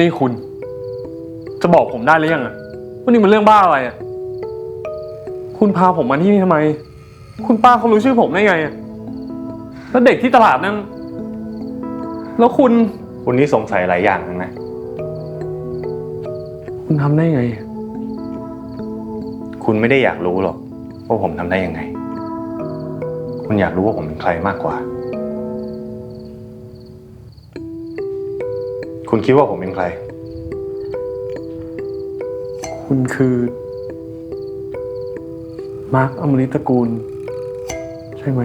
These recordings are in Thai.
นี่คุณ จะบอกผมได้หรือยังอะว่านี่มันเรื่องบ้าอะไรอะคุณพาผมมาที่นี่ทำไม คุณป้าเขารู้ชื่อผมได้ไงอะแล้วเด็กที่ตลาดนั่น แล้วคุณ คุณนี่สงสัยหลายอย่างทั้งนะ คุณทำได้ไง คุณไม่ได้อยากรู้หรอกว่าผมทำได้ยังไง คุณอยากรู้ว่าผมเป็นใครมากกว่า คุณคิดว่าผมเป็นใคร คุณคือ มาร์คอมริตระกูล ใช่ไหม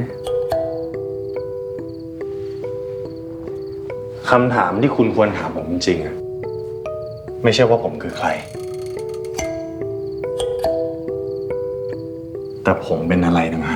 คำถามที่คุณควรถามผมจริงๆอะไม่ใช่ว่าผมคือใคร แต่ผมเป็นอะไรต่างห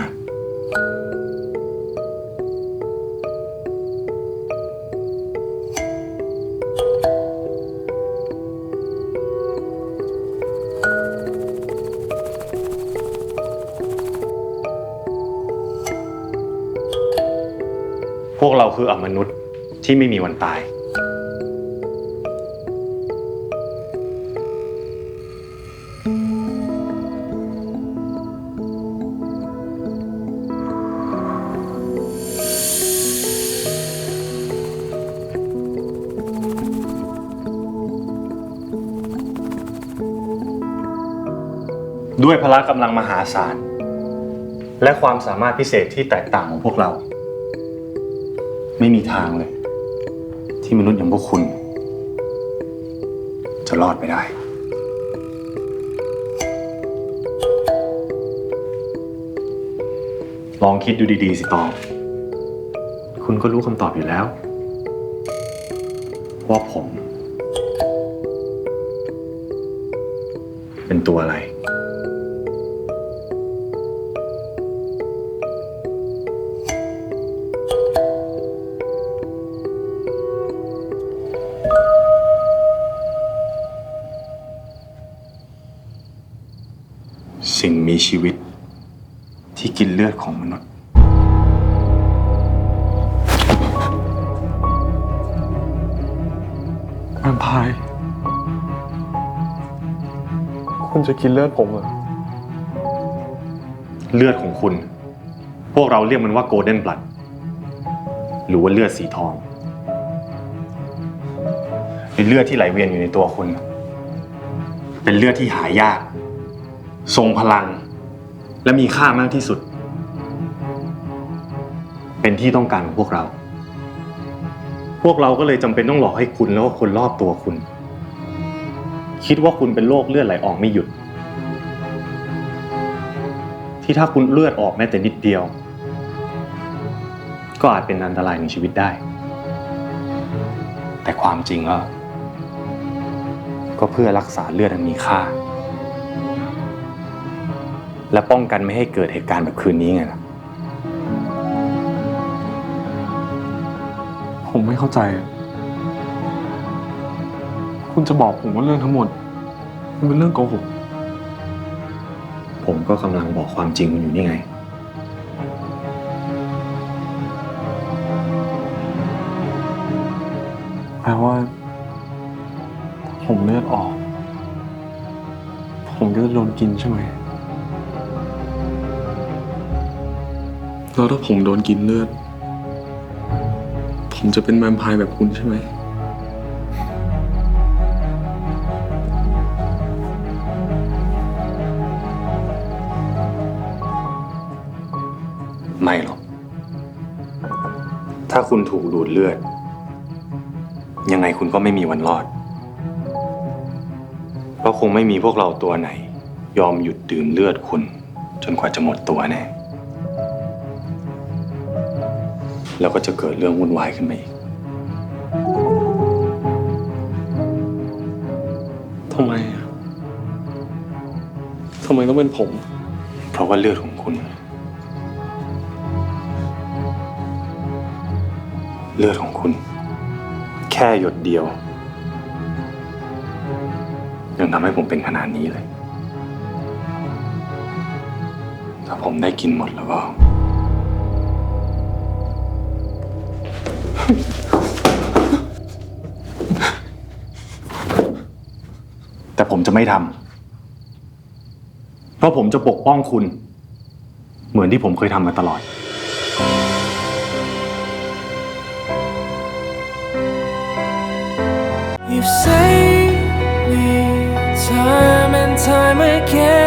พวกเราคืออมนุษย์ที่ไม่มีวันตาย ด้วยพละกำลังมหาศาล และความสามารถพิเศษที่แตกต่างของพวกเรา ไม่มีทางเลย ที่มนุษย์อย่างพวกคุณ จะรอดไปได้ ลองคิดดูดีๆ สิตอง คุณก็รู้คำตอบอยู่แล้ว ว่าผม เป็นตัวอะไร มีชีวิต ที่กินเลือดของมนุษย์ แวมไพร์คุณจะกินเลือดผมเหรอ เลือดของคุณ พวกเราเรียกมันว่าโกลเด้นบลัด หรือว่าเลือดสีทองไอ้เลือดที่ไหลเวียนอยู่ในตัวคุณ เป็นเลือดที่หายาก ทรงพลัง และมีค่ามากที่สุด เป็นที่ต้องการของพวกเรา พวกเราก็เลยจำเป็นต้องหลอกให้คุณแล้วก็คนรอบตัวคุณ คิดว่าคุณเป็นโรคเลือดไหลออกไม่หยุด ที่ถ้าคุณเลือดออกแม้แต่นิดเดียว ก็อาจเป็นอันตรายในชีวิตได้ แต่ความจริงก็เพื่อรักษาเลือดอันมีค่า และป้องกันไม่ให้เกิดเหตุการณ์แบบคืนนี้ไงล่ะผมไม่เข้าใจอะคุณจะบอกผมว่าเรื่องทั้งหมด มันเป็นเรื่องโกหก ผมก็กำลังบอกความจริงคุณอยู่นี่ไง แปลว่า ผมเลือดออก ผมก็จะโดนกินใช่ไหม แล้วถ้าผมโดนกินเลือด ผมจะเป็นแวมไพร์แบบคุณใช่ไหม ไม่หรอก ถ้าคุณถูกดูดเลือด ยังไงคุณก็ไม่มีวันรอด เพราะคงไม่มีพวกเราตัวไหน ยอมหยุดดื่มเลือดคุณ จนกว่าจะหมดตัวแน่ แล้วก็จะเกิดเรื่องวุ่นวายขึ้นมาอีก ทำไมอะทำไมต้องเป็นผม เพราะว่าเลือดของคุณ เลือดของคุณ แค่หยดเดียว ยังทำให้ผมเป็นขนาดนี้เลย ถ้าผมได้กินหมดแล้วก็ แต่ผมจะไม่ทำ เพราะผมจะปกป้องคุณ เหมือนที่ผมเคยทำมาตลอด You've saved me time and time again.